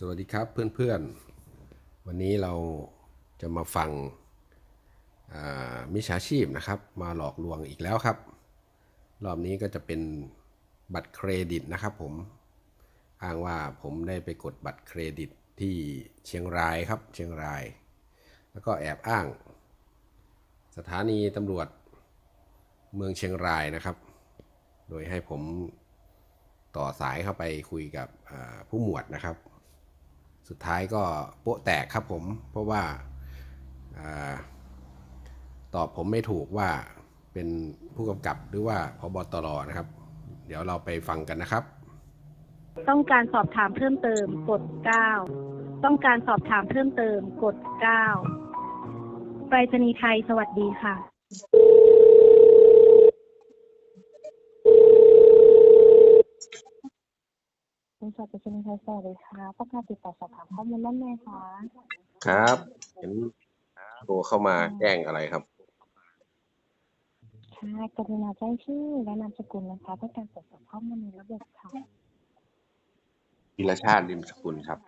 สวัสดีครับเพื่อนๆ วันนี้เราจะมาฟังมิจฉาชีพนะครับ มาหลอกลวงอีกแล้วครับ รอบนี้ก็จะเป็นบัตรเครดิตนะครับผมอ้างว่าผมได้ไปกดบัตรเครดิตที่เชียงรายครับเชียงราย แล้วก็แอบอ้าง สถานีตำรวจเมืองเชียงรายนะครับ โดยให้ผมต่อสายเข้าไปคุยกับผู้หมวดนะครับ สุดท้ายก็โป๊ะแตกครับผม เพราะว่าอาตอบผมไม่ถูกว่าเป็นผู้กำกับหรือว่าพบตรนะครับ เดี๋ยวเราไปฟังกันนะครับ ต้องการสอบถามเพิ่มเติมกด 9 ต้องการสอบถามเพิ่มเติมกด 9 ไปรษณีย์ไทยสวัสดีค่ะ บริษัทไปรษณีย์ไทยสวัสดีค่ะต้องการติดต่อสอบถามข้อมูลด้านไหนคะครับเห็นโทรเข้ามาแจ้งอะไรครับ ค่ะกรุณาแจ้งชื่อและนามสกุลนะคะเพื่อการตรวจสอบข้อมูลในระบบค่ะพิรชาติริมสกุลครับ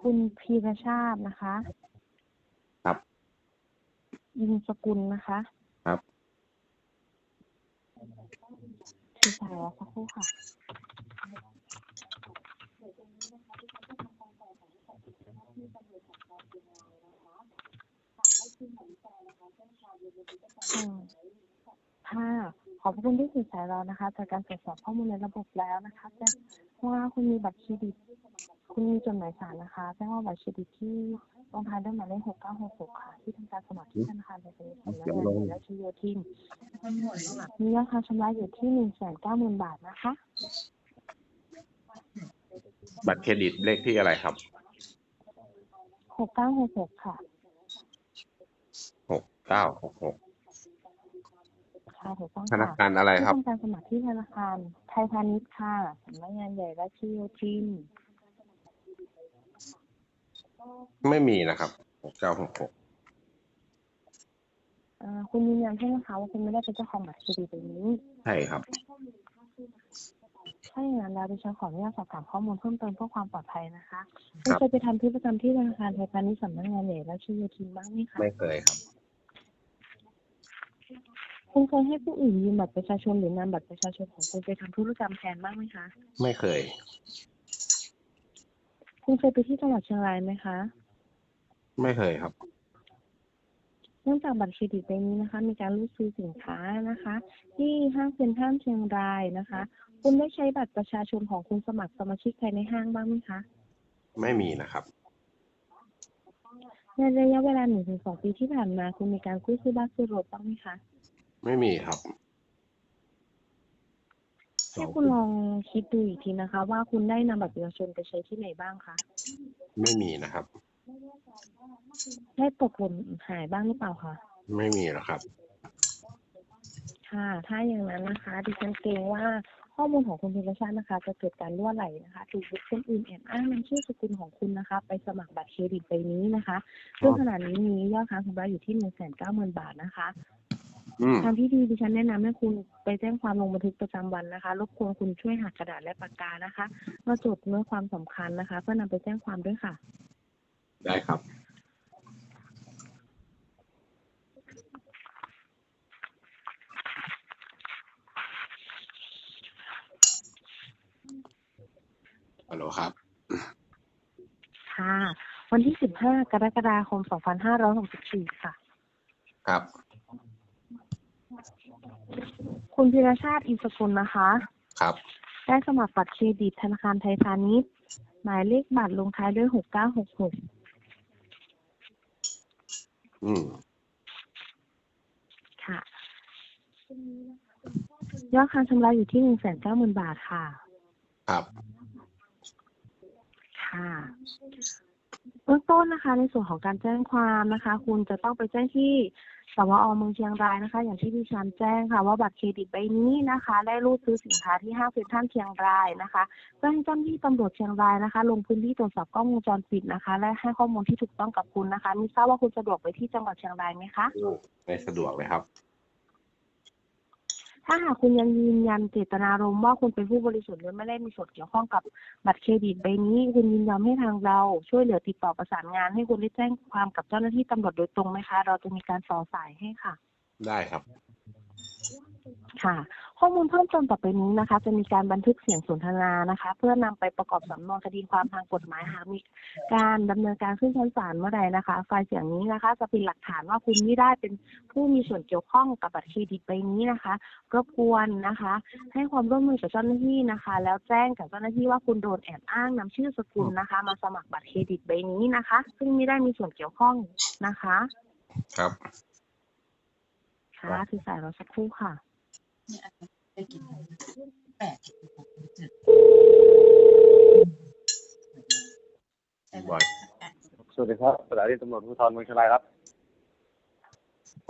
คุณพีรชาตินะคะ ครับยินสกุลนะคะครับ ที่สายแล้วสักครู่ค่ะ อืม ค่ะขอบพระคุณที่สื่อสารเรานะคะ จากการตรวจสอบข้อมูลในระบบแล้วนะคะแจ้งว่าคุณมีบัตรเครดิต คุณมีจดหมายสารนะคะแจ้งว่าบัตรเครดิตที่ลงท้ายด้วยหมายเลขหกเก้าหกหกค่ะ ที่ทำการสมัครที่ธนาคารไทยพาณิชย์สำนักงานใหญ่ราชโยธินมียอดค่าชำระอยู่ที่หนึ่งแสนเก้าหมื่นบาทนะคะ บัตรเครดิตเลขที่อะไรครับ หกเก้าหกหกค่ะหกเก้าหกหกค่ะถูกต้องธนาค่ะคารอะไรที่ครับ ทำการสมัครที่ธนาคารไทยพาณิชย์ค่ะสำนักงานใหญ่ราชโยธินไม่มีนะครับหกเก้าหกหกเอ่อคุณยืนยันใช่ไหมคะว่าคุณไม่ได้เป็นเจ้าของบัตรเครดิตใบนี้ ใช่ครับ ถ้าอย่างนั้นแล้วดิฉันขออนุญาตสอบถามข้อมูลเพิ่มเติมเพื่อความปลอดภัยนะคะครัคุณบเคยไปทำที่ประจำที่ธนาคารไทยพาณิชย์สำนักงานใหญ่ราชโยธินบ้างไหมคะไม่เคยครับ คุณเคยให้ผู้อื่นยืมบัตรประชาชนหรือนำบัตรประชาชนของคุณไปทำธุรกรรมแทนบ้างไหมคะ ไม่เคย คุณเคยไปที่จังหวัดเชียงรายไหมคะ ไม่เคยครับ เนื่องจากบัตรเครดิตใบนี้นะคะ มีการรูดซื้อสินค้านะคะ ที่ห้างเซ็นทรัลเชียงรายนะคะ คุณได้ใช้บัตรประชาชนของคุณสมัครสมาชิกภายในห้างบ้างไหมคะ ไม่มีนะครับ ในระยะเวลาหนึ่งถึงสองปีที่ผ่านมา คุณมีการกู้ซื้อบ้านซื้อรถบ้างไหมคะ ไม่มีครับ ให้คุณลองคิดดูอีกทีนะคะ ว่าคุณได้นำบัตรประชาชนไปใช้ที่ไหนบ้างคะ ไม่มีนะครับ ได้ตกหล่นหายบ้างหรือเปล่าคะ ไม่มีหรอกครับ ค่ะ ถ้าอย่างนั้นนะคะ ดิฉันเกรงว่า ข้อมูลของคุณพิรชาตินะคะ จะเกิดการล่วไหลนะคะถูกบุคคลอื่นแอบอ้างนำชื่อสกุลของคุณนะคะ ไปสมัครบัตรเครดิตใบนี้นะคะซึ่งขณะนี้มียอดค้างชำระอยู่ที่หนึ่งแสนเก้าหมื่นบาทนะคะอืมทางที่ดีดิฉันแนะนำให้คุณไปแจ้งความลงบันทึกประจำวันนะคะ รบกวนคุณช่วยหากระดาษและปากกานะคะ มาจดเนื้อความสำคัญนะคะ เพื่อนำไปแจ้งความด้วยค่ะ ได้ครับ ฮัลโหลครับ ค่ะ วันที่15กรกฎาคม2564ค่ะ ครับ คุณพิรชาติอินสกุลนะคะ ครับ ได้สมัครบัตรเครดิตธนาคารไทยพาณิชย์ หมายเลขบัตรลงท้ายด้วย6966อืมค่ะ ยอดค้างชำระอยู่ที่190,000บาทค่ะ ครับ ค่ะเบื้องต้นนะคะ ในส่วนของการแจ้งความนะคะ คุณจะต้องไปแจ้งที่สวอเมืองเชียงรายนะคะ อย่างที่ดิฉันแจ้งค่ะ ว่าบัตรเครดิตใบนี้นะคะ ได้รูดซื้อสินค้าที่ห้างเซ็นทรัลเชียงรายนะคะเพื่อให้เจ้าหน้าที่ตำรวจเชียงรายนะคะ ลงพื้นที่ตรวจสอบกล้องวงจรปิดนะคะ และให้ข้อมูลที่ถูกต้องกับคุณนะคะไมีทราบว่าคุณสะดวกไปที่จังหวัดเชียงรายไหมคะไม่สะดวกเลยครับ ถ้าหากคุณยังยืนยันเจตนารมณ์ว่าคุณเป็นผู้บริสุทธิ์หรือไม่ได้มีส่วนเกี่ยวข้องกับบัตรเครดิตใบนี้ คุณยินยอมให้ทางเราช่วยเหลือติดต่อประสานงาน ให้คุณได้แจ้งความกับเจ้าหน้าที่ตำรวจโดยตรงไหมคะ เราจะมีการสอสายให้ค่ะ ได้ครับ ค่ะ ข้อมูลเพิ่มเติมต่อไปนี้นะคะ จะมีการบันทึกเสียงสนทนานะคะ เพื่อนำไปประกอบสำนวนคดีความทางกฎหมายหากมีการดำเนินการขึ้นชั้นศาลเมื่อใดนะคะ ไฟล์เสียงนี้นะคะ จะเป็นหลักฐานว่าคุณไม่ได้เป็นผู้มีส่วนเกี่ยวข้องกับบัตรเครดิตใบนี้นะคะรบกวนนะคะ ให้ความร่วมมือกับเจ้าหน้าที่นะคะ แล้วแจ้งกับเจ้าหน้าที่ว่าคุณโดนแอบอ้างนำชื่อสกุลนะคะ มาสมัครบัตรเครดิตใบนี้นะคะ ซึ่งไม่ได้มีส่วนเกี่ยวข้องนะคะ ครับค่ะคือสายเราสักครู่ค่ะ ได้กินแปดเจ็ดบอย สวัสดีครับสถานีตำรวจภูธรเมืองเชียงรายครับ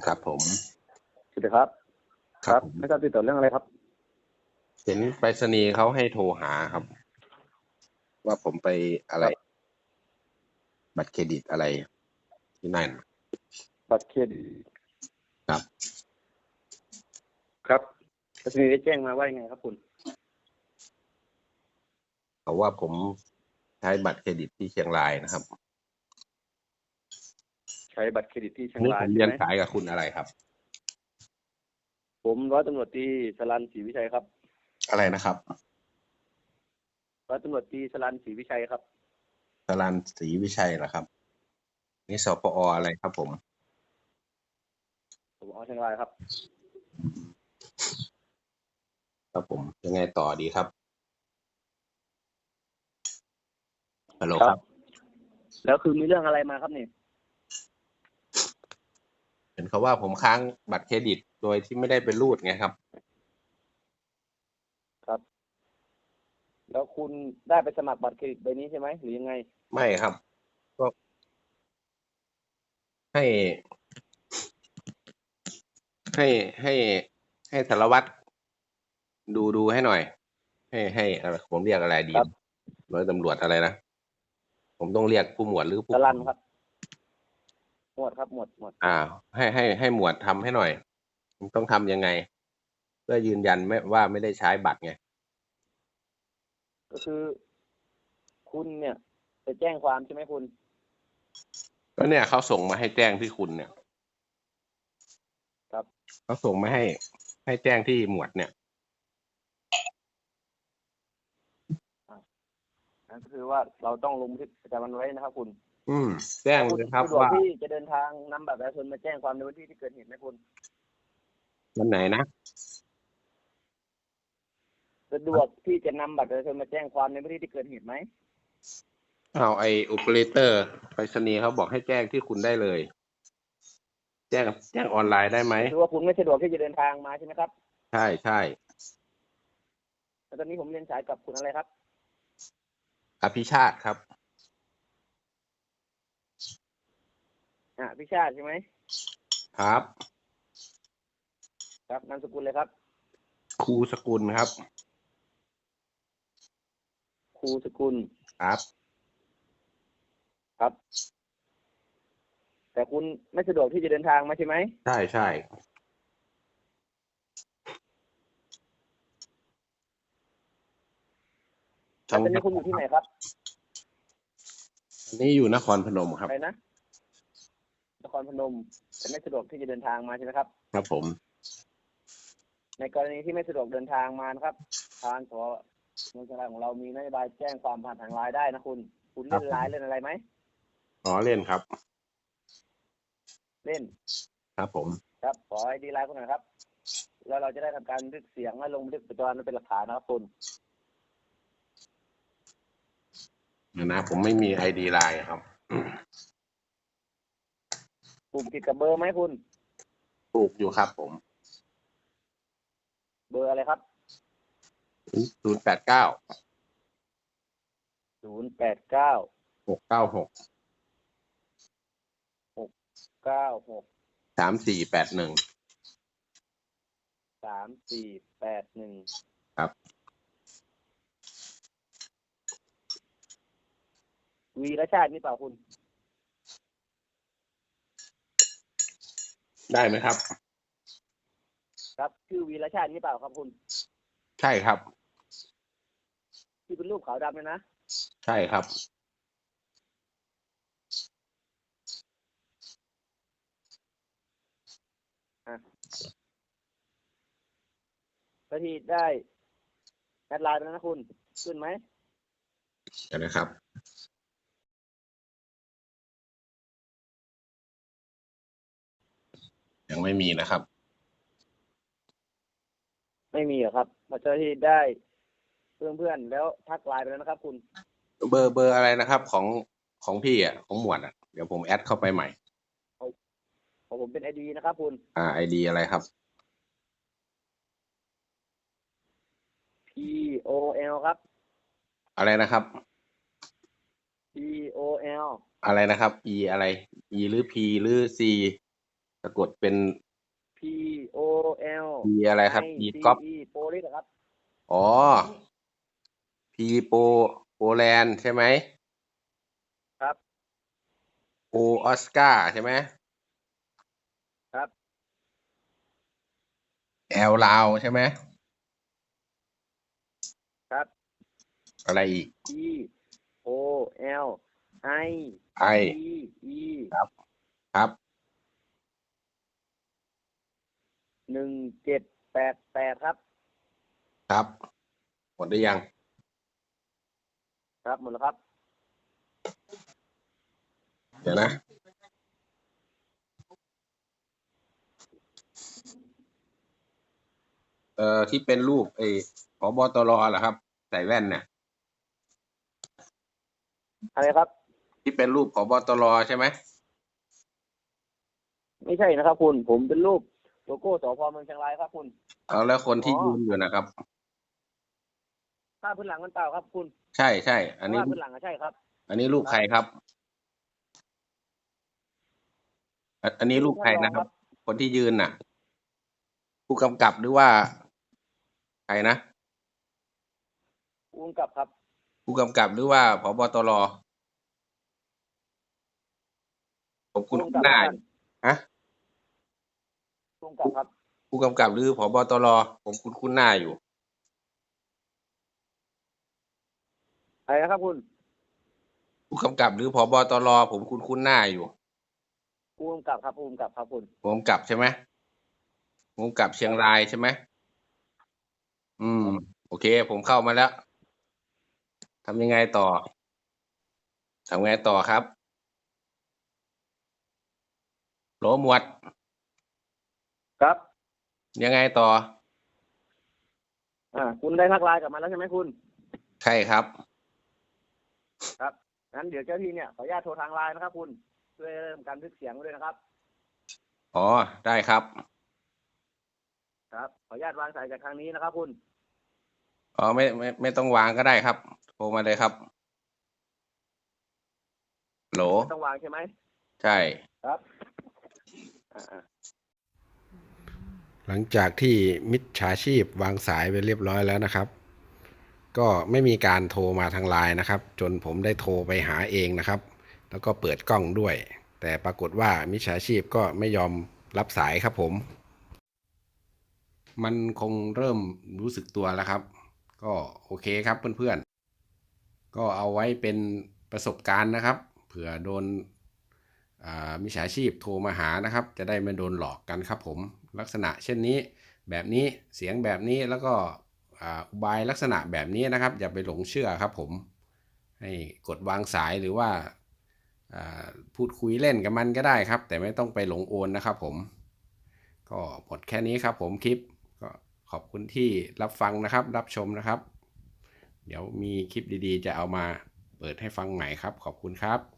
ครับผม สวัสดีครับ ครับผมไม่ทราบติดต่อเรื่องอะไรครับ เห็นไปรษณีย์เขาให้โทรหาครับ ว่าผมไปอะไร บัตรเครดิตอะไร ที่นั่น บัตรเครดิตครับ ครับ รัชนีได้แจ้งมาว่ายังไงครับคุณเขาว่าผมใช้บัตรเครดิตที่เชียงรายนะครับใช้บัตรเครดิตที่เชียงนี่ราผยมใช่เรียนไหมสายกับคุณอะไรครับ ผมร้อยตำรวจตรีสรันศรีวิชัยครับอะไรนะครับร้อยตำรวจตรีสรันศรีวิชัยครับ สรันศรีวิชัยเหรอครับ นี่สปออะไรครับผมผมเอาเชียงรายครับ ครับผมยังไงต่อดีครับฮัลโหลครับ แล้วคือมีเรื่องอะไรมาครับเนี่ยเห็นเขาว่าผมค้างบัตรเครดิตโดยที่ไม่ได้ไปรูดไงครับแล้วคุณได้ไปสมัครบัตรเครดิตใบนี้ใช่ไหมหรือยังไง ไม่ครับ ก็ ให้ ให้ให้ให้สารวัตร ดูดูให้หน่อย ให้ให้อะไรผมเรียกอะไรดีครับ ร้อยตำรวจอะไรนะ ผมต้องเรียกผู้หมวดหรือผู้สรันครับ หมวดครับหมวดหมวด อ่า ให้ให้ให้หมวดทำให้หน่อยผมต้องทำยังไง เพื่อยืนยันไม่ว่าไม่ได้ใช้บัตรไง ก็คือ คุณเนี่ยไปแจ้งความใช่ไหมคุณ ก็เนี่ยเขาส่งมาให้แจ้งที่คุณเนี่ยครับ เขาส่งมาให้ให้แจ้งที่หมวดเนี่ย นั่นก็คือว่าเราต้องลงบันทึกประจำวันไว้นะครับ คุณอืมแจ้งเลยครับสะดวกว่าที่จะเดินทางนำบัตรประชาชนมาแจ้งความในวันที่ที่เกิดเหตุไหมคุณวันไหนนะสะดวกที่จะนำบัตรประชาชนมาแจ้งความในวันที่ที่เกิดเหตุไหมเอาไอโอเปอเรเตอร์ไปรษณีย์เขาบอกให้แจ้งที่คุณได้เลย แจ้งแจ้งออนไลน์ได้ไหมคือว่าคุณไม่สะดวกที่จะเดินทางมาใช่ไหมครับ ใช่ใช่แล้วตอนนี้ผมเรียนสายกับคุณอะไรครับ อภิชาติครับ อ่าพิชาติใช่ไหมครับครับนามสกุลเลยครับ ครูสกุลครับครูสกุล ครับครับ แต่คุณไม่สะดวกที่จะเดินทางมาใช่ไหม ใช่ใช่ แล้ว ตอนนี้คุณอยู่ที่ไหนครับอันนี้อยู่นครพนมครับอะไรนะนครพนมแต่ไม่สะดวกที่จะเดินทางมาใช่ไหมครับ ครับผม ในกรณีที่ไม่สะดวกเดินทางมานะครับ ทางสเมืองเชียงรายของเรามีนโยบายแจ้งความผ่านทางไลน์ได้นะคุณ คุณเล่นไลน์เล่นอะไรไหมอ๋อเล่นครับ เล่น ครับผม ครับขอไอดีไลน์คุณหน่อยครับ แล้วเราจะได้ทำการบันทึกเสียงและลงบันทึกประจำวันไว้เป็นหลักฐานนะครับคุณ นะนะ ผมไม่มีไอดีไลน์ครับปุ่มติดกับเบอร์ไหมคุณถูกอยู่ครับ ผม เบอร์อะไรครับศูนย์แปดเก้าศูนย์แปดเก้าหกเก้าหกเก้าหกสามสี่แปดหนึ่งสามสี่แปดหนึ่งครับ วีรชาตินี่เปล่าคุณ ได้ไหมครับ ครับชื่อวีรชาตินี่เปล่าครับคุณ ใช่ครับ ที่เป็นรูปขาวดำเนี่ยนะ ใช่ครับเจ้าที่ได้แอดไลน์ไปแล้วนะคุณ ขึ้นไหมเดี๋ยวนะครับ ยังไม่มีนะครับ ไม่มีเหรอครับพอเจ้าที่ได้เพื่อนเพื่อนๆแล้วทักไลน์ไปแล้วนะครับ คุณเบอร์เบอร์อะไรนะครับ ของของพี่อะของหมวดอะเดี๋ยวผมแอดเข้าไปใหม่ ของผมเป็นไอดีนะครับ คุณ อ่าไอดีอะไรครับ P O L ครับ อะไรนะครับ P O L อะไรนะครับ e อะไร e หรือ p หรือ c สะกดเป็น P O L p อะไรครับ I e C ก๊อป E โปลิสเหรอครับอ๋อ p โปโปแลนด์ใช่ไหมครับโอออสการ์ใช่ไหมครับ แอลลาวใช่ไหมครับ อะไรอีก P O L I I C E ครับ หนึ่งเจ็ดแปดแปดครับ ครับ หมดหรือยัง ครับหมดแล้วครับ เดี๋ยวนะ เอ่อ ที่เป็นรูปไอ้ผบตรเหรอครับ ใส่แว่นเนี่ยอะไรครับ ที่เป็นรูปผบตรใช่ไหม ไม่ใช่นะครับคุณ ผมเป็นรูป โลโก้สพเมืองเชียงรายครับคุณ เอาแล้วคนที่อ๋อ ยืนอยู่นะครับภาพพื้นหลังมันเปล่าครับคุณใช่ใช่อันนี้ภาพพื้นหลังอะใช่ครับ อันนี้รูปใครครับอันอันนี้รูปใครนะครับ คนที่ยืนน่ะ ผู้กำกับหรือว่าใครนะผู้กำกับครับ ผู้กำกับหรือว่าผบตรผมคุณผู้กำกับหน้าครับฮะ ผู้กำกับครับ ผู้กำกับหรือผบตรผมคุณคุ้นหน้าอยู่อะไรนะครับคุณ ผู้กำกับหรือผบตรผมคุณคุ้นหน้าอยู่ ผู้กำกับครับผู้กำกับครับคุณผู้กำกับใช่ไหมผู้กำกับเชียงรายใช่ไหมอืม โอเค ผมเข้ามาแล้วทำยังไงต่อทำไงต่อครับโหลหมวด ครับ ยังไงต่อ อ่า คุณได้ทักไลน์กลับมาแล้วใช่ไหมคุณ ใช่ครับ ครับ งั้นเดี๋ยวเจ้าที่เนี่ยขออนุญาตโทรทางไลน์นะครับ คุณช่วยเริ่มการทึกเสียงไว้ด้วยนะครับ อ๋อ ได้ครับ ครับ ขออนุญาตวางสายจากทางนี้นะครับ คุณ อ๋อ ไม่ไม่ไม่ต้องวางก็ได้ครับ โทรมาเลยครับโหลไม่ต้องวางใช่ไหม ใช่ ครับ อ่า หลังจากที่มิจฉาชีพวางสายไปเรียบร้อยแล้วนะครับ ก็ไม่มีการโทรมาทางไลน์นะครับ จนผมได้โทรไปหาเองนะครับ แล้วก็เปิดกล้องด้วย แต่ปรากฏว่ามิจฉาชีพก็ไม่ยอมรับสายครับผม มันคงเริ่มรู้สึกตัวแล้วครับ ก็โอเคครับเพื่อนๆ ก็เอาไว้เป็นประสบการณ์นะครับ เผื่อโดนมิจฉาชีพโทรมาหานะครับ จะได้ไม่โดนหลอกกันครับผม ลักษณะเช่นนี้ แบบนี้เสียงแบบนี้แล้วก็อุบายลักษณะแบบนี้นะครับ อย่าไปหลงเชื่อครับผม ให้กดวางสายหรือว่าพูดคุยเล่นกับมันก็ได้ครับ แต่ไม่ต้องไปหลงโอนนะครับผม ก็หมดแค่นี้ครับผมคลิปก็ขอบคุณที่รับฟังนะครับ รับชมนะครับ เดี๋ยวมีคลิปดีๆ จะเอามาเปิดให้ฟังใหม่ครับ ขอบคุณครับ